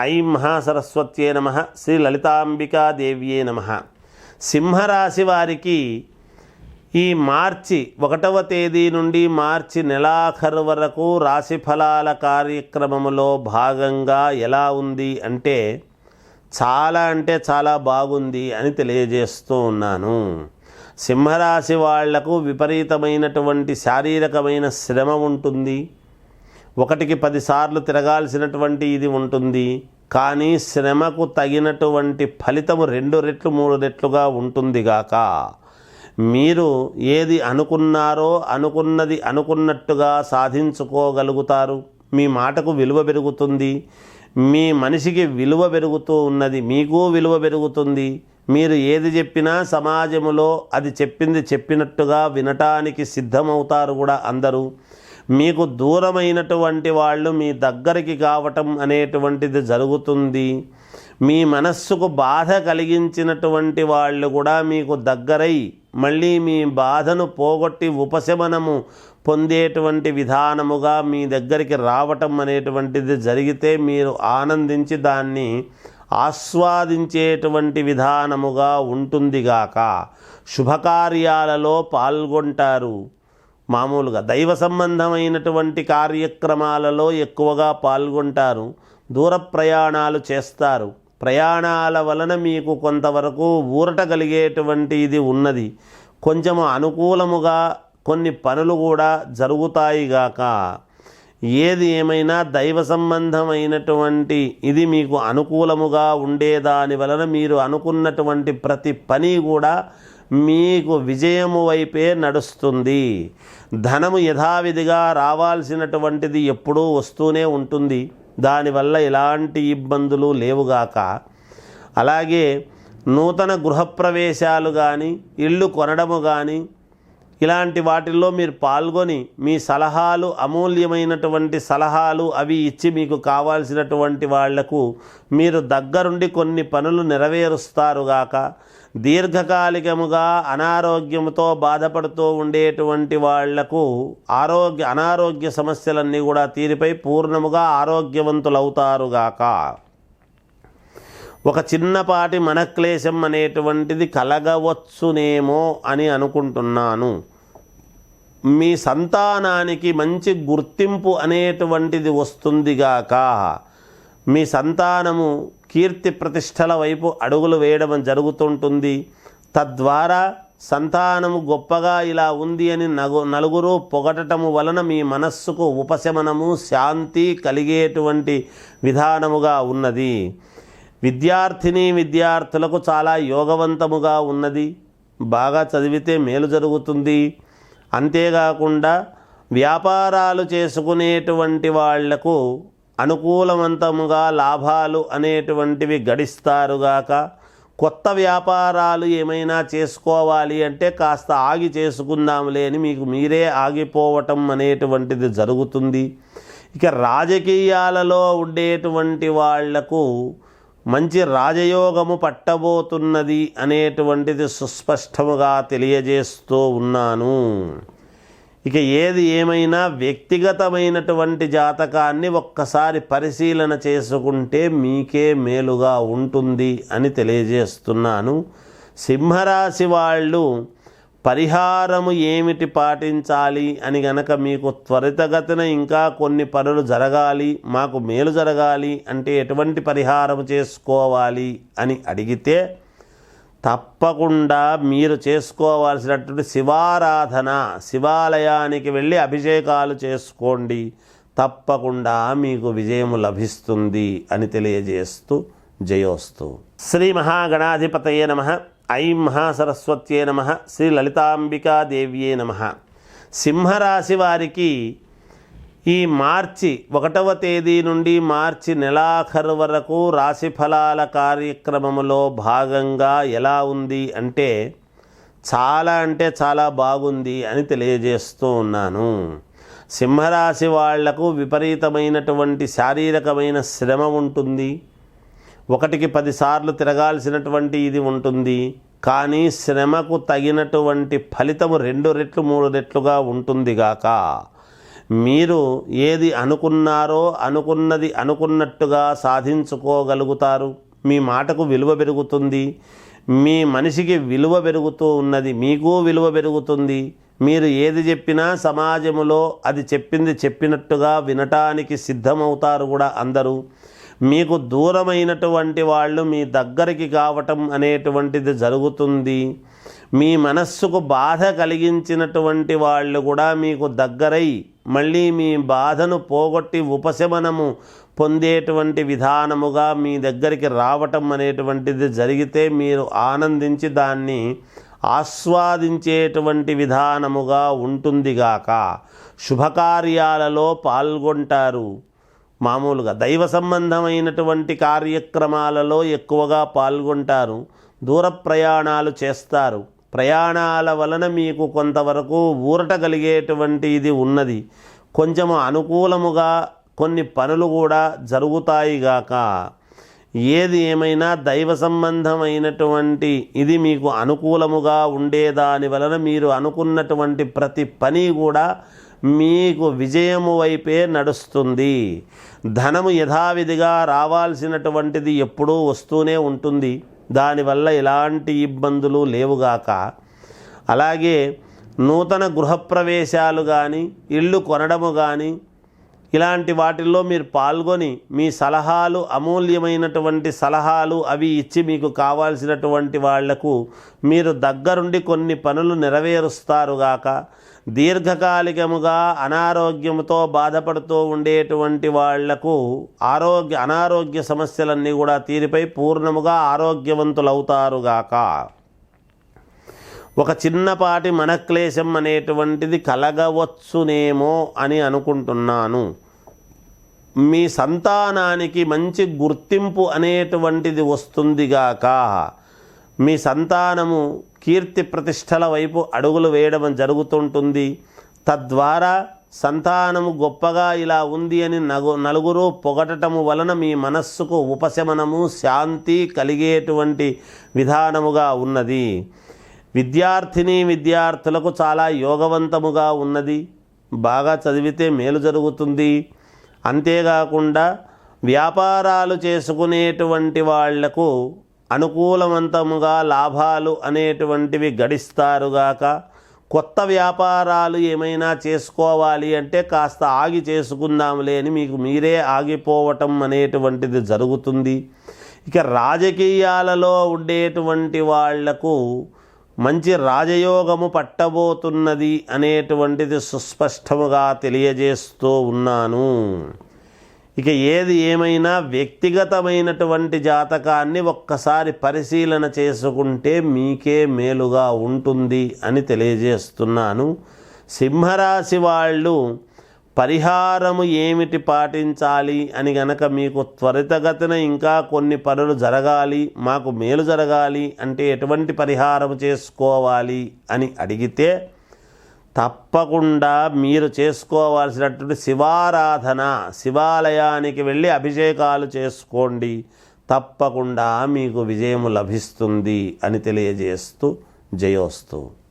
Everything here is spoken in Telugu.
ఐం మహాసరస్వత్యే నమ. శ్రీ లలితాంబికాదేవ్యే నమ. సింహరాశి వారికి ఈ మార్చి ఒకటవ తేదీ నుండి మార్చి నెలాఖరు వరకు రాశి ఫలాల కార్యక్రమములో భాగంగా ఎలా ఉంది అంటే చాలా అంటే చాలా బాగుంది అని తెలియజేస్తూ ఉన్నాను. సింహరాశి వాళ్ళకు విపరీతమైనటువంటి శారీరకమైన శ్రమ ఉంటుంది. ఒకటికి పదిసార్లు తిరగాల్సినటువంటి ఇది ఉంటుంది. కానీ శ్రమకు తగినటువంటి ఫలితము రెండు రెట్లు మూడు రెట్లుగా ఉంటుంది గాక. మీరు ఏది అనుకున్నారో అనుకున్నది అనుకున్నట్టుగా సాధించుకోగలుగుతారు. మీ మాటకు విలువ పెరుగుతుంది. మీ మనిషికి విలువ పెరుగుతూ ఉన్నది. మీకు విలువ పెరుగుతుంది. మీరు ఏది చెప్పినా సమాజములో అది చెప్పింది చెప్పినట్టుగా వినటానికి సిద్ధమవుతారు కూడా అందరూ. మీకు దూరమైనటువంటి వాళ్ళు మీ దగ్గరికి కావటం అనేటువంటిది జరుగుతుంది. మీ మనస్సుకు బాధ కలిగించినటువంటి వాళ్ళు కూడా మీకు దగ్గరై మళ్ళీ మీ బాధను పోగొట్టి ఉపశమనము పొందేటువంటి విధానముగా మీ దగ్గరికి రావటం అనేటువంటిది జరిగితే మీరు ఆనందించి దాన్ని ఆస్వాదించేటువంటి విధానముగా ఉంటుందిగాక. శుభకార్యాలలో పాల్గొంటారు. మామూలుగా దైవ సంబంధమైనటువంటి కార్యక్రమాలలో ఎక్కువగా పాల్గొంటారు దూర ప్రయాణాలు చేస్తారు. ప్రయాణాల వలన మీకు కొంతవరకు ఊరట కలిగేటువంటి ఇది ఉన్నది. కొంచెం అనుకూలముగా కొన్ని పనులు కూడా జరుగుతాయి గాక. ఏది ఏమైనా దైవ సంబంధమైనటువంటి ఇది మీకు అనుకూలముగా ఉండేదాని వలన మీరు అనుకున్నటువంటి ప్రతి పని కూడా మీకు విజయము వైపే నడుస్తుంది. ధనము యథావిధిగా రావాల్సినటువంటిది ఎప్పుడూ వస్తూనే ఉంటుంది. దానివల్ల ఎలాంటి ఇబ్బందులు లేవుగాక. అలాగే నూతన గృహప్రవేశాలు కానీ ఇల్లు కొనడము కానీ ఇలాంటి వాటిల్లో మీరు పాల్గొని మీ సలహాలు అమూల్యమైనటువంటి సలహాలు అవి ఇచ్చి మీకు కావాల్సినటువంటి వాళ్ళకు మీరు దగ్గరుండి కొన్ని పనులు నెరవేరుస్తారుగాక దీర్ఘకాలికముగా అనారోగ్యంతో బాధపడుతూ ఉండేటువంటి వాళ్ళకు ఆరోగ్య అనారోగ్య సమస్యలన్నీ కూడా తీరిపై పూర్ణముగా ఆరోగ్యవంతులవుతారుగాక ఒక చిన్నపాటి మనక్లేశం అనేటువంటిది కలగవచ్చునేమో అని అనుకుంటున్నాను. మీ సంతానానికి మంచి గుర్తింపు అనేటువంటిది వస్తుందిగాక మీ సంతానము కీర్తి ప్రతిష్టల వైపు అడుగులు వేయడం జరుగుతుంటుంది. తద్వారా సంతానము గొప్పగా ఇలా ఉంది అని నగు నలుగురు పొగటము వలన మీ మనస్సుకు ఉపశమనము శాంతి కలిగేటువంటి విధానముగా ఉన్నది. విద్యార్థిని విద్యార్థులకు చాలా యోగవంతముగా ఉన్నది. బాగా చదివితే మేలు జరుగుతుంది. అంతేకాకుండా వ్యాపారాలు చేసుకునేటువంటి వాళ్ళకు అనుకూలవంతముగా లాభాలు అనేటువంటివి గడిస్తారుగాక కొత్త వ్యాపారాలు ఏమైనా చేసుకోవాలి అంటే కాస్త ఆగి చేసుకుందాంలే అని మీకు మీరే ఆగిపోవటం అనేటువంటిది జరుగుతుంది. ఇక రాజకీయాలలో ఉండేటువంటి వాళ్ళకు మంచి రాజయోగము పట్టబోతున్నది అనేటువంటిది సుస్పష్టముగా తెలియజేస్తూ ఉన్నాను. ఇక ఏది ఏమైనా వ్యక్తిగతమైనటువంటి జాతకాన్ని ఒక్కసారి పరిశీలన చేసుకుంటే మీకే మేలుగా ఉంటుంది అని తెలియజేస్తున్నాను. సింహరాశి వాళ్ళు పరిహారము ఏమిటి పాటించాలి అని గనక మీకు త్వరితగతిన ఇంకా కొన్ని పనులు జరగాలి మాకు మేలు జరగాలి అంటే ఎటువంటి పరిహారం చేసుకోవాలి అని అడిగితే తప్పకుండా మీరు చేసుకోవాల్సినటువంటి శివారాధన శివాలయానికి వెళ్ళి అభిషేకాలు చేసుకోండి. తప్పకుండా మీకు విజయము లభిస్తుంది అని తెలియజేస్తూ జయోస్తు. శ్రీ మహాగణాధిపతయే నమ. ఐం మహాసరస్వత్యే నమ. శ్రీ లలితాంబికాదేవ్యే నమ. సింహరాశి వారికి ఈ మార్చి ఒకటవ తేదీ నుండి మార్చి నెలాఖరు వరకు రాశి ఫలాల కార్యక్రమంలో భాగంగా ఎలా ఉంది అంటే చాలా అంటే చాలా బాగుంది అని తెలియజేస్తూ ఉన్నాను. సింహరాశి వాళ్ళకు విపరీతమైనటువంటి శారీరకమైన శ్రమ ఉంటుంది. ఒకటికి పదిసార్లు తిరగాల్సినటువంటి ఇది ఉంటుంది. కానీ శ్రమకు తగినటువంటి ఫలితము రెండు రెట్లు మూడు రెట్లుగా ఉంటుంది గాక. మీరు ఏది అనుకున్నారో అనుకున్నది అనుకున్నట్టుగా సాధించుకోగలుగుతారు. మీ మాటకు విలువ పెరుగుతుంది. మీ మనిషికి విలువ పెరుగుతూ ఉన్నది. మీకు విలువ పెరుగుతుంది. మీరు ఏది చెప్పినా సమాజములో అది చెప్పింది చెప్పినట్టుగా వినటానికి సిద్ధమవుతారు కూడా అందరూ. మీకు దూరమైనటువంటి వాళ్ళు మీ దగ్గరికి కావటం అనేటువంటిది జరుగుతుంది. మీ మనస్సుకు బాధ కలిగించినటువంటి వాళ్ళు కూడా మీకు దగ్గరై మళ్ళీ మీ బాధను పోగొట్టి ఉపశమనము పొందేటువంటి విధానముగా మీ దగ్గరికి రావటం అనేటువంటిది జరిగితే మీరు ఆనందించి దాన్ని ఆస్వాదించేటువంటి విధానముగా ఉంటుందిగాక. శుభకార్యాలలో పాల్గొంటారు. మామూలుగా దైవ సంబంధమైనటువంటి కార్యక్రమాలలో ఎక్కువగా పాల్గొంటారు దూర ప్రయాణాలు చేస్తారు. ప్రయాణాల వలన మీకు కొంతవరకు ఊరట కలిగేటువంటి ఇది ఉన్నది. కొంచెం అనుకూలముగా కొన్ని పనులు కూడా జరుగుతాయి గాక. ఏది ఏమైనా దైవ సంబంధమైనటువంటి ఇది మీకు అనుకూలముగా ఉండేదాని వలన మీరు అనుకున్నటువంటి ప్రతి పని కూడా మీకు విజయము వైపే నడుస్తుంది. ధనము యథావిధిగా రావాల్సినటువంటిది ఎప్పుడూ వస్తూనే ఉంటుంది. దానివల్ల ఎలాంటి ఇబ్బందులు లేవుగాక. అలాగే నూతన గృహప్రవేశాలు కానీ ఇల్లు కొనడము కానీ ఇలాంటి వాటిల్లో మీరు పాల్గొని మీ సలహాలు అమూల్యమైనటువంటి సలహాలు అవి ఇచ్చి మీకు కావాల్సినటువంటి వాళ్ళకు మీరు దగ్గరుండి కొన్ని పనులు నెరవేరుస్తారుగాక దీర్ఘకాలికముగా అనారోగ్యంతో బాధపడుతూ ఉండేటువంటి వాళ్ళకు ఆరోగ్య అనారోగ్య సమస్యలన్నీ కూడా తీరిపై పూర్ణముగా ఆరోగ్యవంతులవుతారుగాక ఒక చిన్నపాటి మనక్లేశం అనేటువంటిది కలగవచ్చునేమో అని అనుకుంటున్నాను. మీ సంతానానికి మంచి గుర్తింపు అనేటువంటిది వస్తుందిగాక మీ సంతానము కీర్తి ప్రతిష్టల వైపు అడుగులు వేయడం జరుగుతుంటుంది. తద్వారా సంతానము గొప్పగా ఇలా ఉంది అని నగు నలుగురు పొగటము వలన మీ మనస్సుకు ఉపశమనము శాంతి కలిగేటువంటి విధానముగా ఉన్నది. విద్యార్థిని విద్యార్థులకు చాలా యోగవంతముగా ఉన్నది. బాగా చదివితే మేలు జరుగుతుంది. అంతేకాకుండా వ్యాపారాలు చేసుకునేటువంటి వాళ్ళకు అనుకూలవంతముగా లాభాలు అనేటువంటివి గడిస్తారుగాక కొత్త వ్యాపారాలు ఏమైనా చేసుకోవాలి అంటే కాస్త ఆగి చేసుకుందాంలే అని మీకు మీరే ఆగిపోవటం అనేటువంటిది జరుగుతుంది. ఇక రాజకీయాలలో ఉండేటువంటి వాళ్ళకు మంచి రాజయోగము పట్టబోతున్నది అనేటువంటిది సుస్పష్టముగా తెలియజేస్తూ ఉన్నాను. ఇక ఏది ఏమైనా వ్యక్తిగతమైనటువంటి జాతకాన్ని ఒక్కసారి పరిశీలన చేసుకుంటే మీకే మేలుగా ఉంటుంది అని తెలియజేస్తున్నాను. సింహరాశి వాళ్ళు పరిహారము ఏమిటి పాటించాలి అని గనక మీకు త్వరితగతిన ఇంకా కొన్ని పనులు జరగాలి మాకు మేలు జరగాలి అంటే ఎటువంటి పరిహారం చేసుకోవాలి అని అడిగితే తప్పకుండా మీరు చేసుకోవాల్సినటువంటి శివారాధన శివాలయానికి వెళ్ళి అభిషేకాలు చేసుకోండి. తప్పకుండా మీకు విజయము లభిస్తుంది అని తెలియజేస్తూ జయోస్తు.